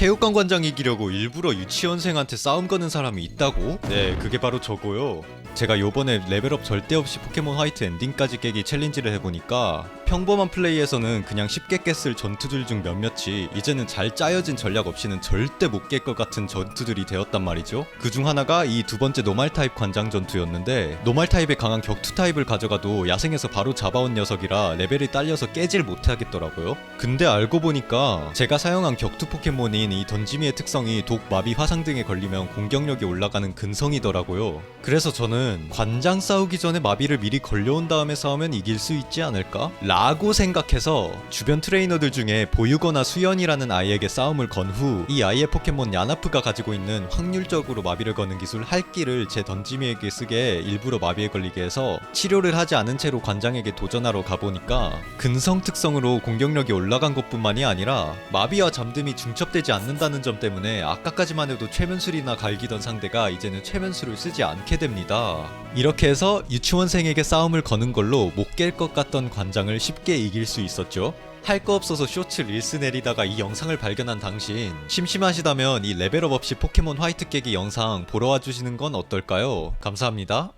체육관 관장 이기려고 일부러 유치원생한테 싸움 거는 사람이 있다고? 네, 그게 바로 저고요. 제가 요번에 레벨업 절대 없이 포켓몬 화이트 엔딩까지 깨기 챌린지를 해보니까 평범한 플레이에서는 그냥 쉽게 깼을 전투들 중 몇몇이 이제는 잘 짜여진 전략 없이는 절대 못 깰 것 같은 전투들이 되었단 말이죠. 그 중 하나가 이 두 번째 노말 타입 관장 전투였는데 노말 타입에 강한 격투 타입을 가져가도 야생에서 바로 잡아온 녀석이라 레벨이 딸려서 깨질 못하겠더라고요. 근데 알고 보니까 제가 사용한 격투 포켓몬인 이 던지미의 특성이 독, 마비, 화상 등에 걸리면 공격력이 올라가는 근성이더라고요. 그래서 저는 관장 싸우기 전에 마비를 미리 걸려온 다음에 싸우면 이길 수 있지 않을까? 라고 생각해서 주변 트레이너들 중에 보유거나 수연이라는 아이에게 싸움을 건 후 이 아이의 포켓몬 야나프가 가지고 있는 확률적으로 마비를 거는 기술 할기를 제 던지미에게 쓰게 일부러 마비에 걸리게 해서 치료를 하지 않은 채로 관장에게 도전하러 가보니까 근성 특성으로 공격력이 올라간 것뿐만이 아니라 마비와 잠듦이 중첩되지 않는다는 점 때문에 아까까지만 해도 최면술이나 갈기던 상대가 이제는 최면술을 쓰지 않게 됩니다. 이렇게 해서 유치원생에게 싸움을 거는 걸로 못 깰 것 같던 관장을 쉽게 이길 수 있었죠. 할 거 없어서 쇼츠 릴스 내리다가 이 영상을 발견한 당신 심심하시다면 이 레벨업 없이 포켓몬 화이트 깨기 영상 보러 와주시는 건 어떨까요? 감사합니다.